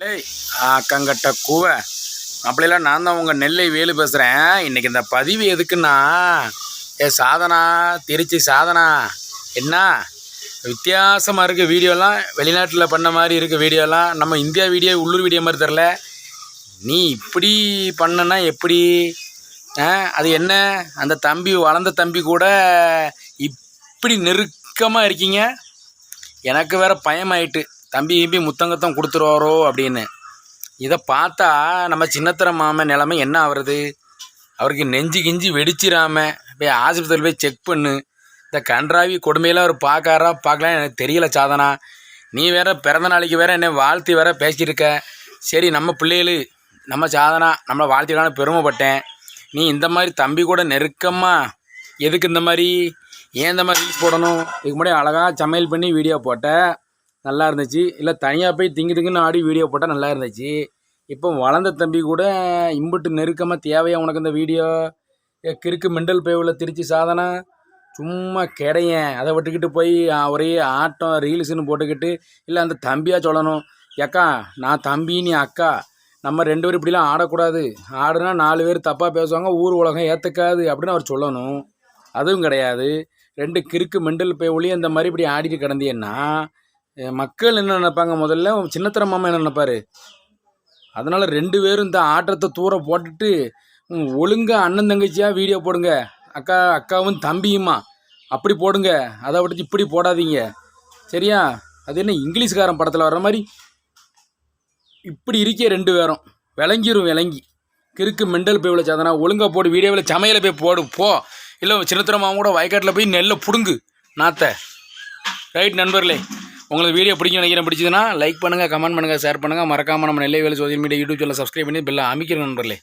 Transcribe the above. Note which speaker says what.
Speaker 1: டேய் அக்கங்கட்ட கூவ. அப்படிலாம் நான் தான் உங்கள் நெல்லை வேலு பேசுகிறேன் இன்றைக்கி இந்த பதிவு எதுக்குன்னா ஏ சாதனா திருச்சி சாதனா. என்ன? வித்தியாசமாக இருக்க வீடியோலாம். வெளிநாட்டில் பண்ண மாதிரி இருக்க வீடியோலாம். நம்ம இந்தியா வீடியோ உள்ளூர் வீடியோ மாதிரி தெரில நீ இப்படி பண்ணனா எப்படி? அது என்ன? அந்த தம்பி வளர்ந்த தம்பி கூட இப்படி நெருக்கமாக இருக்கீங்க? எனக்கு வேறு பயமாயிட்டு. தம்பி கிம்பி முத்தங்கத்தம் கொடுத்துருவாரோ அப்படின்னு. இதை பார்த்தா நம்ம சின்னத்தர மாமன் நிலைமை என்ன ஆகுறது? அவருக்கு நெஞ்சு கிஞ்சி வெடிச்சிடாம போய் ஆஸ்பத்திரியில் போய் செக் பண்ணு. இந்த கன்றாவி கொடுமையெல்லாம் அவர் பார்க்காரா பார்க்கலாம் எனக்கு தெரியல சாதனா. நீ வேற பிறந்த நாளைக்கு வேற என்னை வாழ்த்தி வேற பேசியிருக்க. சரி நம்ம பிள்ளைகளு நம்ம சாதனா நம்மளை வாழ்த்திக்கான பெருமைப்பட்டேன். நீ இந்த மாதிரி தம்பி கூட நெருக்கமாக எதுக்கு இந்த மாதிரி ஏன் இந்த மாதிரி ரீல்ஸ் போடணும்? இதுக்கு முன்னாடி அழகாக சமையல் பண்ணி வீடியோ போட்ட. நல்லா இருந்துச்சு இல்லை தனியாக போய் திங்கு திங்குன்னு ஆடி வீடியோ போட்டால் நல்லா இருந்துச்சு இப்போ வளர்ந்த தம்பி கூட இம்புட்டு நெருக்கமாக தேவையா உனக்கு இந்த வீடியோ கிறுக்கு மெண்டல் பேவில் திருச்சி சாதனை? சும்மா கிடையேன் அதை விட்டுக்கிட்டு போய் ஒரே ஆட்டம் ரீல்ஸுன்னு போட்டுக்கிட்டு இல்லை அந்த தம்பியாக சொல்லணும். ஏக்கா நான் தம்பி நீ அக்கா. நம்ம ரெண்டு பேரும் இப்படிலாம் ஆடக்கூடாது. ஆடுனா நாலு பேர் தப்பாக பேசுவாங்க ஊர் உலகம் ஏற்றுக்காது அப்படின்னு அவர் சொல்லணும். அதுவும் கிடையாது. ரெண்டு கிறுக்கு மெண்டல் பேவுலேயே இந்த மாதிரி இப்படி ஆடிட்டு கிடந்தீங்கன்னா மக்கள் என்ன நினைப்பாங்க முதல்ல? சின்னத்தர மாமா என்ன நினைப்பாரு? அதனால் ரெண்டு பேரும் இந்த ஆட்டத்தை தூர போட்டுட்டு ஒழுங்காக அண்ணன் தங்கச்சியாக வீடியோ போடுங்க. அக்கா அக்காவும் தம்பியுமா அப்படி போடுங்க. அதை விட்டு இப்படி போடாதீங்க. சரியா? அது என்ன இங்கிலீஷ்காரன் படத்தில் வர்ற மாதிரி? இப்படி இருக்கே ரெண்டு பேரும். விளங்கிரும் விளங்கி. கிறுக்கு மெண்டல் போய் சாதனா ஒழுங்கா போடு வீடியோவில் சமையலை போய் போடு போ. இல்லை சின்னத்திரமாவும் கூட வயக்காட்டில் போய் நெல்லை பிடுங்கு நாத்த. ரைட் நண்பர்களே. உங்களுக்கு வீடியோ பிடிக்கும் நினைக்கிறேன் பிடிச்சதுன்னா லைக் பண்ணுங்கள் கமெண்ட் பண்ணுங்கள் ஷேர் பண்ணுங்கள் மறக்காமல் நம்ம நெல்லை வேலை social media YouTube channel subscribe பண்ணி பெல்ல அமைக்கிறேன் நண்பர்களே.